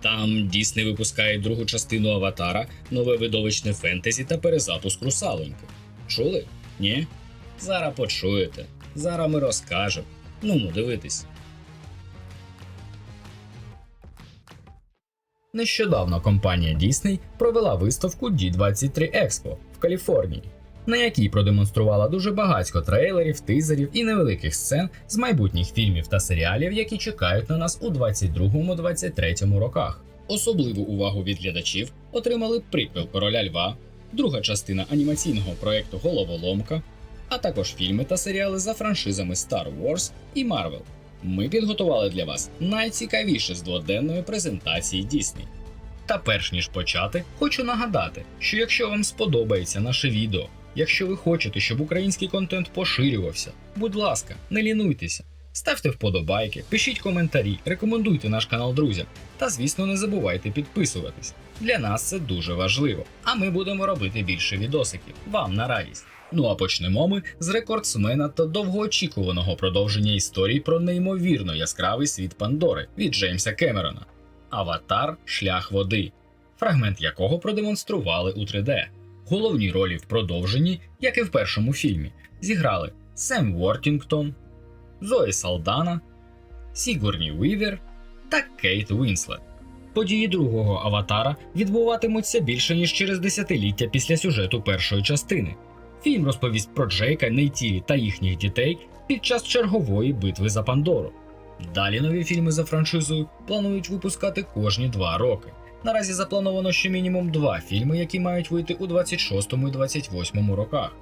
Там Дісней випускає другу частину Аватара, нове видовищне фентезі та перезапуск русалоньки. Чули? Ні? Зараз почуєте. Зараз ми розкажемо. Ну, ну дивитись. Нещодавно компанія Disney провела виставку D23 Expo в Каліфорнії, на якій продемонструвала дуже багатько трейлерів, тизерів і невеликих сцен з майбутніх фільмів та серіалів, які чекають на нас у 22-23 роках. Особливу увагу від глядачів отримали приквел Короля Льва, друга частина анімаційного проекту Головоломка, а також фільми та серіали за франшизами Star Wars і Marvel. Ми підготували для вас найцікавіше з дводенної презентації Disney. Та перш ніж почати, хочу нагадати, що якщо вам сподобається наше відео, якщо ви хочете, щоб український контент поширювався, будь ласка, не лінуйтеся, ставте вподобайки, пишіть коментарі, рекомендуйте наш канал друзям та, звісно, не забувайте підписуватись. Для нас це дуже важливо, а ми будемо робити більше відосиків вам на радість. Ну а почнемо ми з рекордсмена та довгоочікуваного продовження історії про неймовірно яскравий світ Пандори від Джеймса Кемерона. Аватар Шлях води, фрагмент якого продемонстрували у 3D. Головні ролі в продовженні, як і в першому фільмі, зіграли Сем Вортінгтон, Зої Салдана, Сігурні Уівер та Кейт Уінслет. Події другого аватара відбуватимуться більше ніж через десятиліття після сюжету першої частини. Фільм розповість про Джейка, Нейтілі та їхніх дітей під час чергової битви за Пандору. Далі нові фільми за франшизою планують випускати кожні два роки. Наразі заплановано ще мінімум два фільми, які мають вийти у 26 і 28 роках.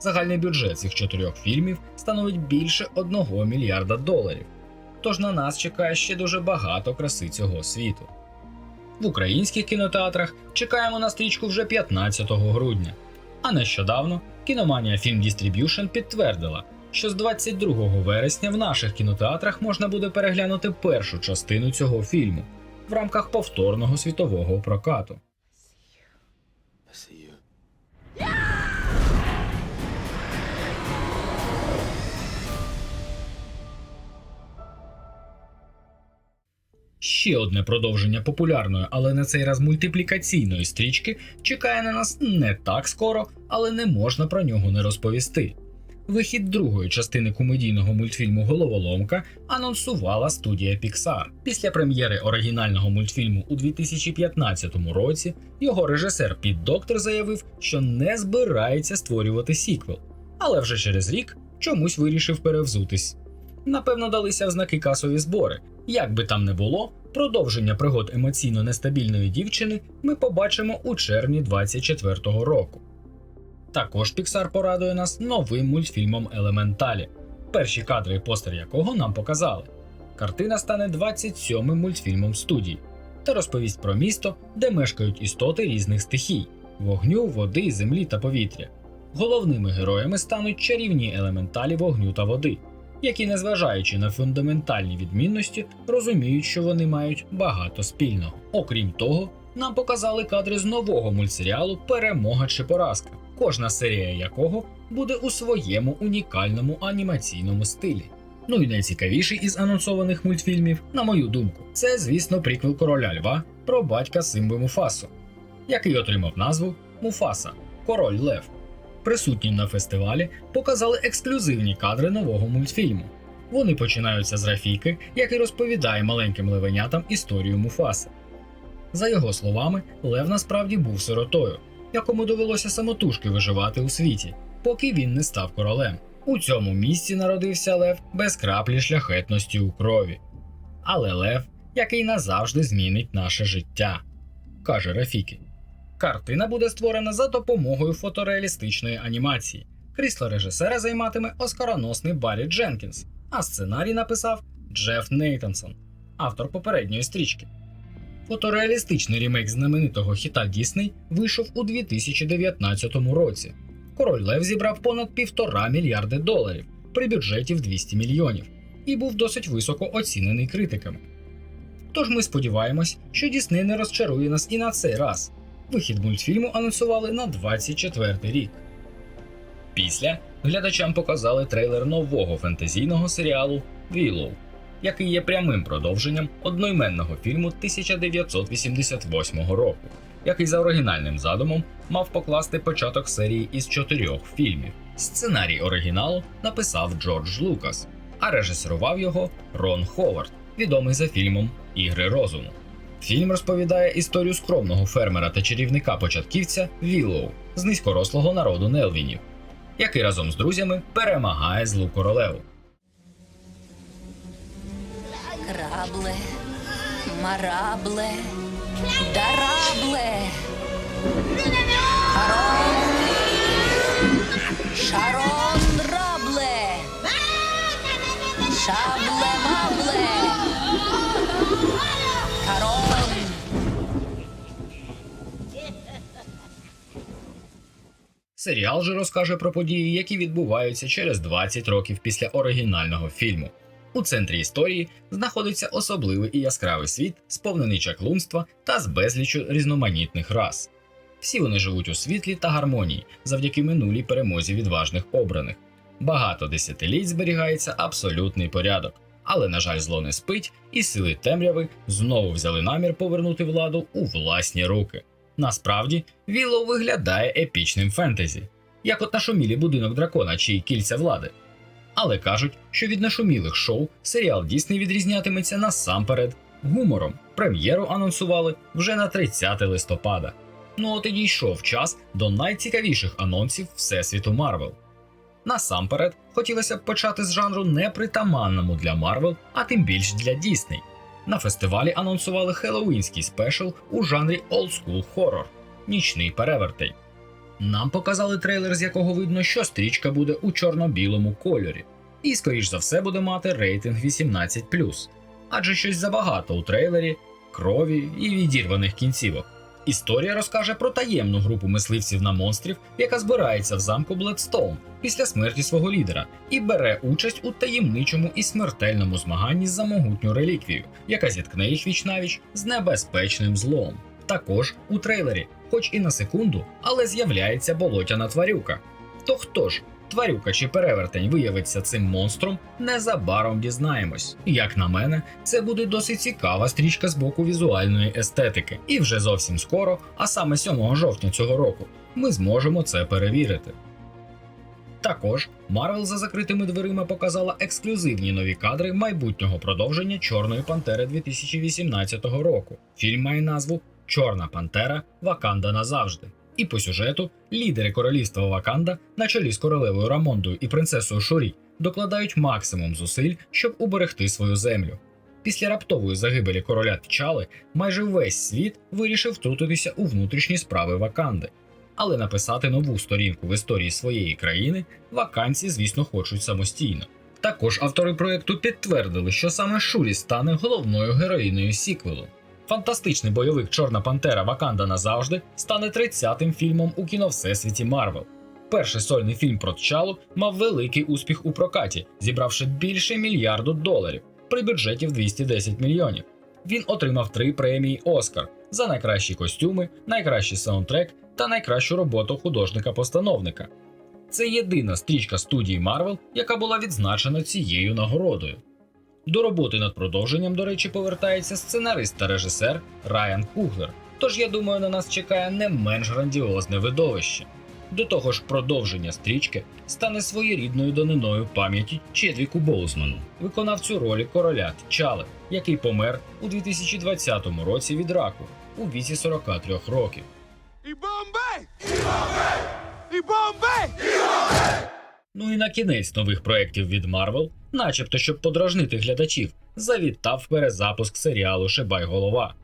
Загальний бюджет цих чотирьох фільмів становить більше 1 мільярда доларів. Тож на нас чекає ще дуже багато краси цього світу. В українських кінотеатрах чекаємо на стрічку вже 15 грудня. А нещодавно кіноманія Film Distribution підтвердила, що з 22 вересня в наших кінотеатрах можна буде переглянути першу частину цього фільму в рамках повторного світового прокату. Ще одне продовження популярної, але на цей раз мультиплікаційної стрічки чекає на нас не так скоро, але не можна про нього не розповісти. Вихід другої частини комедійного мультфільму Головоломка анонсувала студія Pixar. Після прем'єри оригінального мультфільму у 2015 році його режисер Піт Доктор заявив, що не збирається створювати сіквел, але вже через рік чомусь вирішив перевзутись. Напевно, далися в знаки касові збори. Як би там не було, продовження пригод емоційно нестабільної дівчини ми побачимо у червні 24-го року. Також Pixar порадує нас новим мультфільмом Елементалі, перші кадри і постер якого нам показали. Картина стане 27-м мультфільмом студії та розповість про місто, де мешкають істоти різних стихій вогню, води, землі та повітря. Головними героями стануть чарівні елементалі вогню та води, які, незважаючи на фундаментальні відмінності, розуміють, що вони мають багато спільного. Окрім того, нам показали кадри з нового мультсеріалу Перемога чи поразка, кожна серія якого буде у своєму унікальному анімаційному стилі. Ну і найцікавіший із анонсованих мультфільмів, на мою думку, це, звісно, приквел короля Льва про батька Симби Муфасу, який отримав назву Муфаса Король Лев. Присутнім на фестивалі показали ексклюзивні кадри нового мультфільму. Вони починаються з Рафіки, який розповідає маленьким левенятам історію Муфаси. За його словами, Лев насправді був сиротою, якому довелося самотужки виживати у світі, поки він не став королем. У цьому місці народився Лев без краплі шляхетності у крові. Але Лев, який назавжди змінить наше життя, каже Рафікі. Картина буде створена за допомогою фотореалістичної анімації. Крісло режисера займатиме оскароносний Баррі Дженкінс, а сценарій написав Джеф Нейтансон, автор попередньої стрічки. Фотореалістичний ремейк знаменитого хіта Дісней вийшов у 2019 році. Король Лев зібрав понад півтора мільярди доларів при бюджеті в 200 мільйонів і був досить високо оцінений критиками. Тож ми сподіваємось, що Дісней не розчарує нас і на цей раз. Вихід мультфільму анонсували на 24 рік. Після глядачам показали трейлер нового фентезійного серіалу Willow. Який є прямим продовженням одноіменного фільму 1988 року, який за оригінальним задумом мав покласти початок серії із чотирьох фільмів. Сценарій оригіналу написав Джордж Лукас, а режисерував його Рон Ховард, відомий за фільмом Ігри розуму. Фільм розповідає історію скромного фермера та чарівника початківця Віллоу з низькорослого народу Нелвінів, який разом з друзями перемагає злу королеву. Крабле, марабле, дарабле, Харон, шарон, рабле, шабле, мабле. Серіал же розкаже про події, які відбуваються через 20 років після оригінального фільму. У центрі історії знаходиться особливий і яскравий світ, сповнений чаклунства та з безлічу різноманітних рас. Всі вони живуть у світлі та гармонії завдяки минулій перемозі відважних обраних. Багато десятиліть зберігається абсолютний порядок, але, на жаль, зло не спить, і сили темряви знову взяли намір повернути владу у власні руки. Насправді, Вілло виглядає епічним фентезі, як от нашумілі будинок дракона чи кільця влади. Але кажуть, що від нашумілих шоу серіал Дісней відрізнятиметься насамперед гумором. Прем'єру анонсували вже на 30 листопада. Ну от і дійшов час до найцікавіших анонсів Всесвіту Марвел. Насамперед, хотілося б почати з жанру непритаманному для Марвел, а тим більш для Дісней. На фестивалі анонсували хеллоуінський спешл у жанрі School Horror – нічний перевертень. Нам показали трейлер, з якого видно, що стрічка буде у чорно-білому кольорі, і, скоріш за все, буде мати рейтинг 18 адже щось забагато у трейлері, крові і відірваних кінцівок. Історія розкаже про таємну групу мисливців на монстрів, яка збирається в замку Бледстоун після смерті свого лідера, і бере участь у таємничому і смертельному змаганні за могутню реліквію, яка зіткне їх вічнавіч з небезпечним злом. Також у трейлері, хоч і на секунду, але з'являється болотяна тварюка. То хто ж, тварюка чи перевертень виявиться цим монстром, незабаром дізнаємось. Як на мене, це буде досить цікава стрічка з боку візуальної естетики. І вже зовсім скоро, а саме 7 жовтня цього року, ми зможемо це перевірити. Також Марвел за закритими дверима показала ексклюзивні нові кадри майбутнього продовження Чорної Пантери 2018 року. Фільм має назву Чорна Пантера Ваканда назавжди. І по сюжету лідери королівства Ваканда на чолі з королевою Рамондою і принцесою Шурі докладають максимум зусиль, щоб уберегти свою землю. Після раптової загибелі короля Тчали майже весь світ вирішив втрутитися у внутрішні справи Ваканди. Але написати нову сторінку в історії своєї країни ваканці, звісно, хочуть самостійно. Також автори проєкту підтвердили, що саме Шурі стане головною героїною сіквелу. Фантастичний бойовик Чорна Пантера Ваканда назавжди стане 30-тим фільмом у кіно Всесвіті Марвел. Перший сольний фільм про Тчалу мав великий успіх у прокаті, зібравши більше мільярду доларів при бюджеті в 210 мільйонів. Він отримав три премії Оскар за найкращі костюми, найкращий саундтрек та найкращу роботу художника-постановника. Це єдина стрічка студії Марвел, яка була відзначена цією нагородою. До роботи над продовженням, до речі, повертається сценарист та режисер Райан Куглер. Тож я думаю, на нас чекає не менш грандіозне видовище. До того ж, продовження стрічки стане своєрідною даниною пам'яті Чедвіку Боузману, виконавцю ролі короля Тчали, який помер у 2020 році від раку у віці 43 років. ¡Y Bombay! ¡Y Bombay! Ну і на кінець нових проєктів від Marvel, начебто щоб подражнити глядачів, завітав перезапуск серіалу Шибай голова.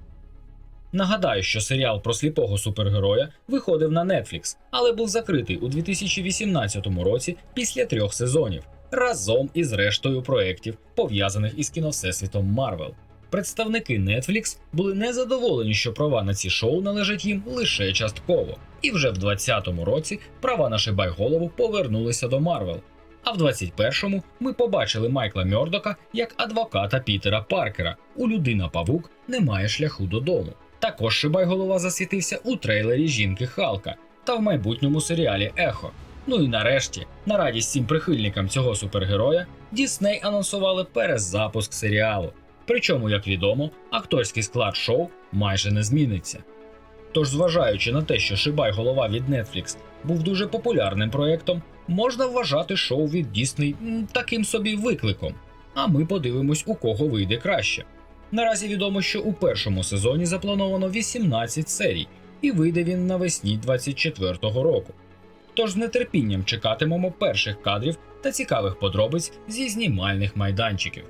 Нагадаю, що серіал про сліпого супергероя виходив на Netflix, але був закритий у 2018 році після трьох сезонів разом із рештою проєктів, пов'язаних із кіновсесвітом Marvel. Представники Netflix були незадоволені, що права на ці шоу належать їм лише частково. І вже в 2020 році права на Шибай голову повернулися до Марвел. А в 21-му ми побачили Майкла Мьордока як адвоката Пітера Паркера. У людина Павук немає шляху додому. Також Шибай голова засвітився у трейлері жінки Халка та в майбутньому серіалі Ехо. Ну і нарешті, на радість всім прихильникам цього супергероя, Дісней анонсували перезапуск серіалу. Причому, як відомо, акторський склад шоу майже не зміниться. Тож, зважаючи на те, що Шибай голова від Netflix був дуже популярним проєктом, можна вважати шоу від Дісней таким собі викликом. А ми подивимось, у кого вийде краще. Наразі відомо, що у першому сезоні заплановано 18 серій, і вийде він навесні 24-го року. Тож з нетерпінням чекатимемо перших кадрів та цікавих подробиць зі знімальних майданчиків.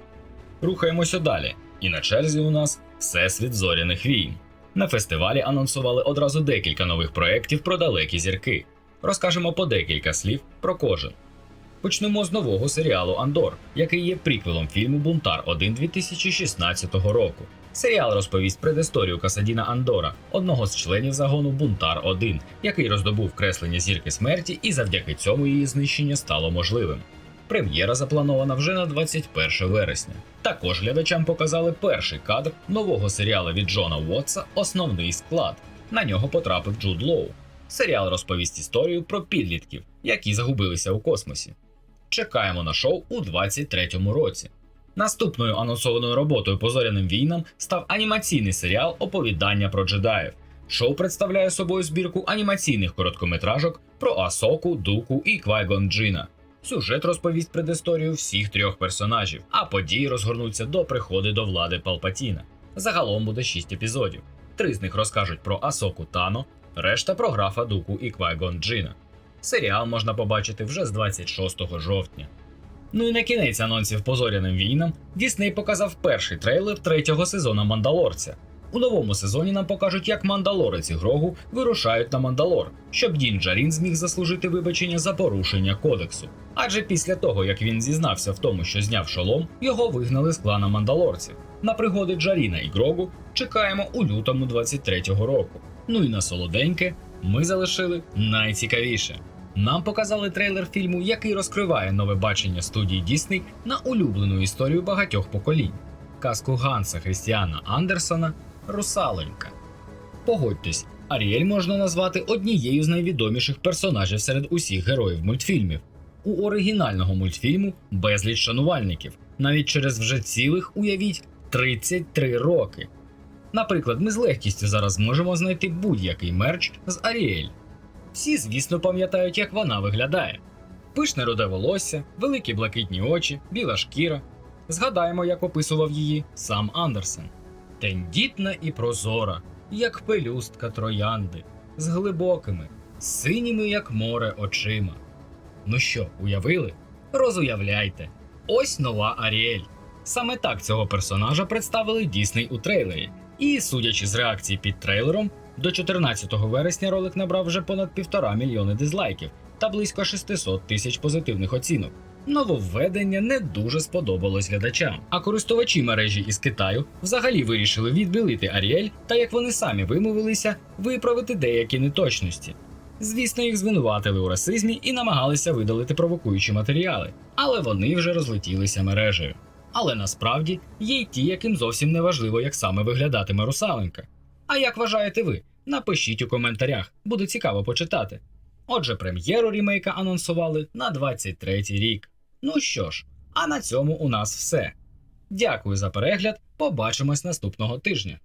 Рухаємося далі. І на черзі у нас Всесвіт зоряних війн. На фестивалі анонсували одразу декілька нових проєктів про далекі зірки. Розкажемо по декілька слів про кожен. Почнемо з нового серіалу Андор, який є приквелом фільму Бунтар 1 2016 року. Серіал розповість предісторію Касадіна Андора, одного з членів загону Бунтар 1 який роздобув креслення зірки смерті, і завдяки цьому її знищення стало можливим. Прем'єра запланована вже на 21 вересня. Також глядачам показали перший кадр нового серіалу від Джона Уотса Основний склад. На нього потрапив Джуд Лоу. Серіал розповість історію про підлітків, які загубилися у космосі. Чекаємо на шоу у 23-му році. Наступною анонсованою роботою по зоряним війнам став анімаційний серіал Оповідання про джедаїв. Шоу представляє собою збірку анімаційних короткометражок про Асоку, Дуку і Квайгон Джина. Сюжет розповість предісторію всіх трьох персонажів, а події розгорнуться до приходу до влади Палпатіна. Загалом буде шість епізодів. Три з них розкажуть про Асоку Тано, решта про графа Дуку і Квайгон Джина. Серіал можна побачити вже з 26 жовтня. Ну і на кінець анонсів по зоряним війнам Дісней показав перший трейлер третього сезону Мандалорця. У новому сезоні нам покажуть, як мандалорець і Грогу вирушають на Мандалор, щоб Дін Джарін зміг заслужити вибачення за порушення кодексу. Адже після того, як він зізнався в тому, що зняв шолом, його вигнали з клана мандалорців. На пригоди Джаріна і Грогу чекаємо у лютому 23-го року. Ну і на солоденьке ми залишили найцікавіше. Нам показали трейлер фільму, який розкриває нове бачення студії Дісней на улюблену історію багатьох поколінь казку Ганса Христіана Андерсона Русаленька. Погодьтесь, Аріель можна назвати однією з найвідоміших персонажів серед усіх героїв мультфільмів. У оригінального мультфільму безліч шанувальників, навіть через вже цілих, уявіть, 33 роки. Наприклад, ми з легкістю зараз зможемо знайти будь-який мерч з Аріель. Всі, звісно, пам'ятають, як вона виглядає: пишне руде волосся, великі блакитні очі, біла шкіра. Згадаємо, як описував її сам Андерсен. Тендітна і прозора, як пелюстка троянди, з глибокими, синіми, як море, очима. Ну що, уявили? Розуявляйте. Ось нова Аріель. Саме так цього персонажа представили Дісней у трейлері. І, судячи з реакції під трейлером, до 14 вересня ролик набрав вже понад півтора мільйони дизлайків та близько 600 тисяч позитивних оцінок. Нововведення не дуже сподобалось глядачам. А користувачі мережі із Китаю взагалі вирішили відбілити Аріель та, як вони самі вимовилися, виправити деякі неточності. Звісно, їх звинуватили у расизмі і намагалися видалити провокуючі матеріали, але вони вже розлетілися мережею. Але насправді є й ті, яким зовсім не важливо, як саме виглядатиме русаленька. А як вважаєте ви? Напишіть у коментарях, буде цікаво почитати. Отже, прем'єру рімейка анонсували на 23-й рік. Ну що ж, а на цьому у нас все. Дякую за перегляд. Побачимось наступного тижня.